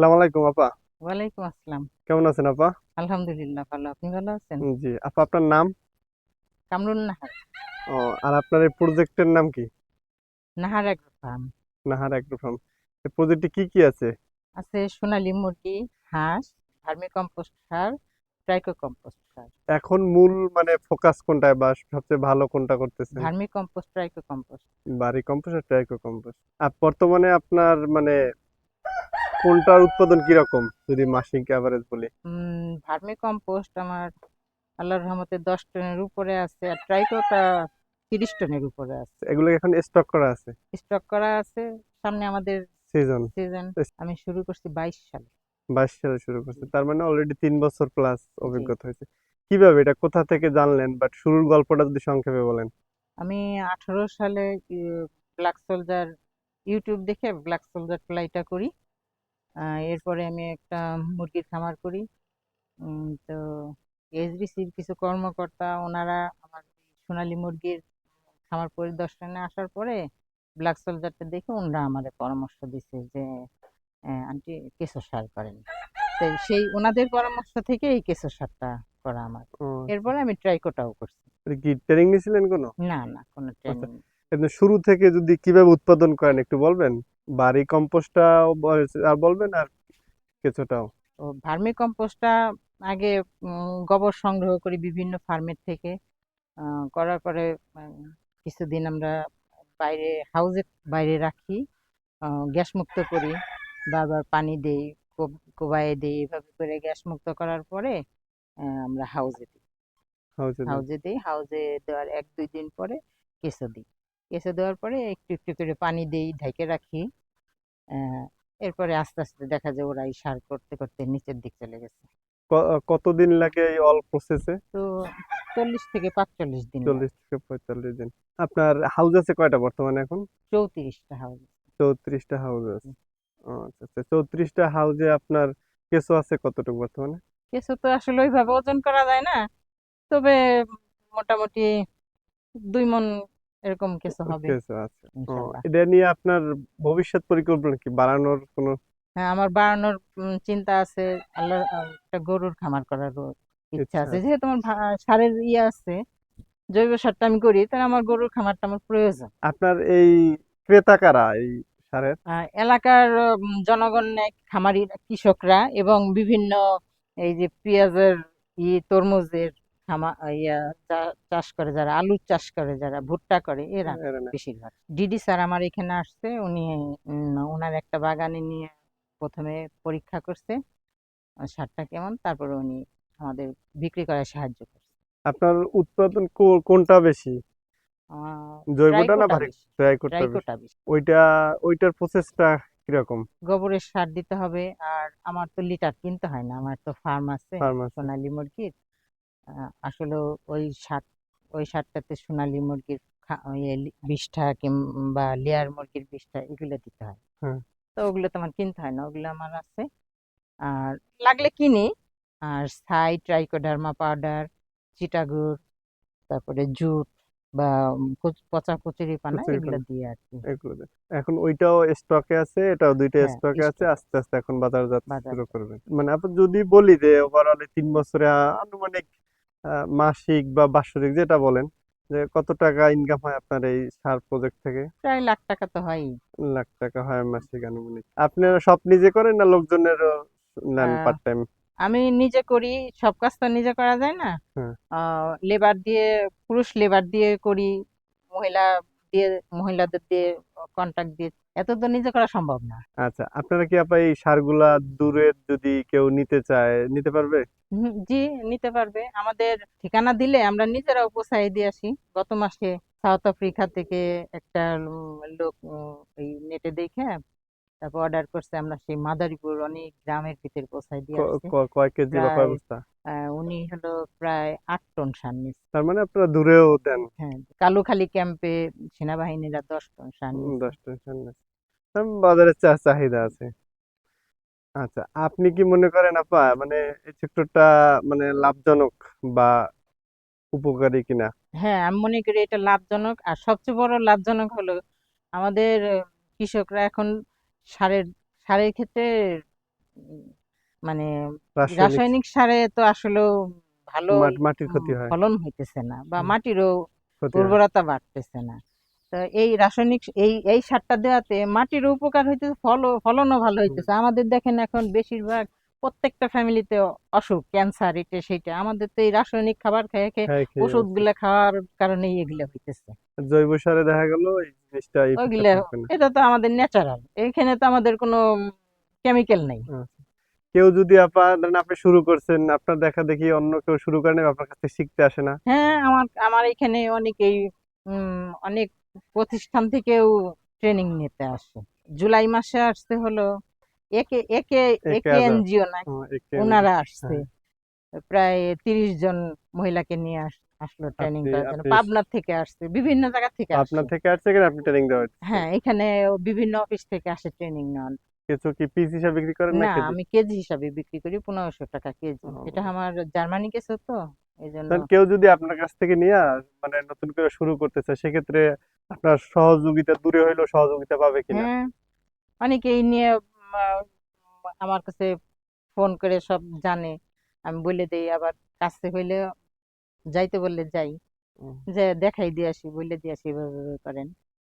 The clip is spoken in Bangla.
আলাইকুম আপা। ওয়ালাইকুম আসসালাম। কেমন আছেন আপা? আলহামদুলিল্লাহ ভালো। আপনি ভালো আছেন? জি। আপা আপনার নাম? কামরুন নাহার। ও আর আপনার এই প্রজেক্টের নাম কি? Nahar farm. Nahar agro farm. এই প্রজেক্টে কি কি আছে? আছে সোনালী মুরগি হাঁস ভার্মি কম্পোস্ট সার ট্রাইকো কম্পোস্ট সার। এখন মূল মানে ফোকাস কোনটায় বা সবচেয়ে ভালো কোনটা করতেছেন? ভার্মি কম্পোস্ট ট্রাইকো কম্পোস্ট বাড়ি কম্পোস্ট আর ট্রাইকো কম্পোস্ট আর বর্তমানে আপনার মানে কোনটার উৎপাদন কীরকম? যদি মাসিক অ্যাভারেজ বলি। ভার্মি কম্পোস্ট আমার আল্লাহর রহমতে দশ টনের উপরে আছে আর ট্রাইকোটা তিরিশ টনের উপরে আছে। এগুলো এখন স্টক করা আছে? স্টক করা আছে। সামনে আমাদের সিজন সিজন আমি শুরু করছি বাইশ সালে। বাইশ সালে শুরু করছে। তার মানে অলরেডি তিন বছর প্লাস অভিজ্ঞতা হয়েছে। কীভাবে এটা? কোথা থেকে জানলেন? বাট শুরুর গল্পটা যদি সংক্ষেপে বলেন। আমি আঠারো সালে ব্ল্যাক সোলজার ইউটিউব দেখে ব্ল্যাক সোলজার ফ্লাইটা করি। এরপরে আমি একটা মুরগির খামার করি। তো এসডিসির কিছু কর্মকর্তা ওনারা আমার সোনালী মুরগির খামার পরিদর্শনে আসার পরে ব্ল্যাক সোলজারটা দেখে ওনারা আমার পরামর্শ দিছে যে আন্টি কেঁচো সার করেন। তো সেই ওনাদের পরামর্শ থেকে এই কেঁচো সারটা করা আমার। এরপরে আমি ট্রাইকোটাও করছি। এটা কি ট্রেনিং নিয়েছিলেন কোনো? না না কোনো ট্রেনিং আপনি শুরু থেকে যদি কীভাবে উৎপাদন করেন একটু বলবেন? বাড়ি কম্পোস্টটা আর বলবেন আর কিছুটাও? ভার্মি কম্পোস্টটা আগে গোবর সংগ্রহ করি বিভিন্ন ফার্মের থেকে। করার পরে কিছুদিন আমরা বাইরে হাউজের বাইরে রাখি। গ্যাস মুক্ত করি। বারবার পানি দেই কোবায়ে দেই এভাবে করে গ্যাস মুক্ত করার পরে আমরা হাউজে দিই। হাউজে হাউজে দিই হাউজে দেওয়ার এক দুই দিন পরে কেঁচো দিই। কেঁচো দেওয়ার পরে একটু একটু করে পানি দেই ঢেকে রাখি। এরপরে আস্তে আস্তে দেখা যায় ওরা এই সার করতে করতে নিচের দিক চলে গেছে। কতদিন লাগে এই অল প্রসেসে তো চল্লিশ থেকে পাঁচচল্লিশ দিন চল্লিশ থেকে পঁয়তাল্লিশ দিন। আপনার হাউস আছে কয়টা বর্তমানে এখন? চৌত্রিশটা হাউস চৌত্রিশটা হাউস আছে। আচ্ছা আচ্ছা চৌত্রিশটা হাউসে আপনার কেঁচো আছে কতটুকু বর্তমানে? কেঁচো তো আসলে ওইভাবে ওজন করা যায় না। তবে মোটামুটি দুই মন এরকম কিছু হবে কেঁচো আছে। এটা নিয়ে আপনার ভবিষ্যৎ পরিকল্পনা কি? বাড়ানোর কোনো হ্যাঁ আমার বাড়ানোর চিন্তা আছে। আল্লাহ একটা গরুর খামার করার ইচ্ছা ইচ্ছা আছে। যেহেতু আমার সারের ইয়ে আছে জৈব সারটা আমি করি তাহলে আমার গরুর খামারটা আমার প্রয়োজন। আপনার এই ক্রেতা কারা এই সারের? এলাকার জনগণ খামারি কৃষকরা এবং বিভিন্ন এই যে পেঁয়াজের ই তরমুজের খামা ইয়া চাষ করে যারা আলু চাষ করে যারা ভুট্টা করে এরা বেশিরভাগ। ডিডি স্যার আমার এখানে আসছে উনি ওনার একটা বাগানে নিয়ে প্রথমে পরীক্ষা করছে সারটা কেমন তারপরে উনি আমাদের বিক্রি করায় সাহায্য করছে। আপনার উৎপাদন কোনটা বেশি? জৈবটা না ভারী বেশি, ট্রাইকোটা বেশি। ওইটা ওইটার প্রসেসটা কীরকম? গোবরের সার দিতে হবে আর আমার তো লিটার কিনতে হয় না আমার তো ফার্ম আছে। সোনালী মুরগির। আসলে ওই সার ওই সারটাতে সোনালী মুরগির ইয়ে বিষটা কিংবা লেয়ার মুরগির বিষটা এগুলো দিতে হয়। হ্যাঁ। তো ওগুলো তো আমার কিনতে হয় না ওগুলো আমার আছে। আর লাগলে কিনি। আর ছাই ট্রাইকোডার্মা পাউডার চিটাগুড় তারপরে জুট বা পচা কচুরি পানা এগুলো দিয়ে আর কি এখন ওইটাও স্টকে আছে এটাও দুইটা হ্যাঁ, স্টকে আছে আস্তে আস্তে এখন বাজারজাত শুরু। করবেন মানে আপনি যদি বলি যে ওভারঅল তিন বছরে আনুমানিক মাসিক বা বাৎসরিক যেটা বলেন যে কত টাকা ইনকাম হয় আপনার এই সার প্রজেক্ট থেকে? প্রায় লাখ টাকা তো হয়ই। লাখ টাকা হয় মাসিক আনুমানিক। আপনারা সব নিজে করেন না লোকজনের নেন পার্ট টাইম আমি নিজে করি সব কাজ তো নিজে করা যায় না। হ্যাঁ। লেবার দিয়ে পুরুষ লেবার দিয়ে করি মহিলা দিয়ে মহিলাদের দিয়ে কন্ট্রাক্ট দিয়ে এত তো নিজে করা সম্ভব না। আচ্ছা আপনারা কি আপা এই সারগুলা দূরের যদি কেউ নিতে চায় নিতে পারবে? জি নিতে পারবে। আমাদের ঠিকানা দিলে আমরা নিজেরাও পৌঁছাই দিয়ে আসি। গত মাসে সাউথ আফ্রিকা থেকে একটা লোক এই নেটে দেখে তারপর অর্ডার করছে আমরা সেই মাদারীপুর অনেক গ্রামের ভিতরে পৌঁছাই দিয়ে আসছি। কয় কেজি বা কয় বস্তা? উনি হলো প্রায় আট টন সার নিচ্ছে। তার মানে আপনারা দূরেও দেন। হ্যাঁ কালুখালী ক্যাম্পে সেনাবাহিনীরা দশ টন সার দশ টন সামনে বাজারে চা চাহিদা আছে। আচ্ছা আপনি কি মনে করেন আপা মানে এই সেক্টরটা মানে লাভজনক বা উপকারী কিনা? হ্যাঁ আমি মনে করি এটা লাভজনক। আর সবচেয়ে বড় লাভজনক হলো আমাদের কৃষকরা এখন সারের সারের ক্ষেত্রে মানে রাসায়নিক সারে তো আসলে ভালো মাটির ক্ষতি হয়। ফলন হইতেছে না বা মাটিরও উর্বরতা বাড়তেছে না। তো এই রাসায়নিক এই এই সারটা দেওয়াতে মাটির উপকার হইতেছে ফল ফলনও ভালো হইতেছে। আমাদের দেখেন এখন বেশিরভাগ প্রত্যেকটা ফ্যামিলিতে অসুখ ক্যান্সার এটা সেটা। আমাদের তো এই রাসায়নিক খাবার খেয়ে খেয়ে ওষুধগুলা খাওয়ার কারণে এগুলো হইতেছে। জৈব সারে দেখা গেল এই জিনিসটা। এটা তো আমাদের ন্যাচারাল এখানে তো আমাদের কোনো কেমিক্যাল নেই। কেউ যদি আপা ধরেন আপনি শুরু করছেন আপনার দেখা দেখি অন্য কেউ শুরু করেন আপনার কাছ শিখতে আসে না। হ্যাঁ আমার আমার এখানে অনেকেই অনেক প্রতিষ্ঠান থেকেও ট্রেনিং নিতে আসে। জুলাই মাসে আসতে হলো একে একে একে এনজিও না ওনারা আসছে। হ্যাঁ। প্রায় তিরিশ জন মহিলাকে নিয়ে আস- আসলো ট্রেনিং করার জন্য। আপনি- পাবনা থেকে আসছে বিভিন্ন জায়গা থেকে আপনার আসছে। থেকে আসছে কিনা আপনি ট্রেনিং দেওয়া হ্যাঁ এখানে বিভিন্ন অফিস থেকে আসে ট্রেনিং নেওয়ার। কিছু কি পিস হিসাবে বিক্রি করেন না আমি কেজি হিসাবে বিক্রি করি পনেরোশো টাকা কেজি। এটা আমার জার্মানি তো কেউ যদি আপনার কাছ থেকে নিয়ে মানে নতুন করে শুরু করতে চায় সেক্ষেত্রে আপনার সহযোগিতা দূরে হইলেও সহযোগিতা পাবে কিনা? হ্যাঁ অনেকেই নিয়ে আমার কাছে ফোন করে সব জানে। আমি বলে দেই আবার কাছে হইলে যাইতে বললে যাই। যে দেখাই দিয়ে আসি বলে দিয়ে আসি এভাবে করেন।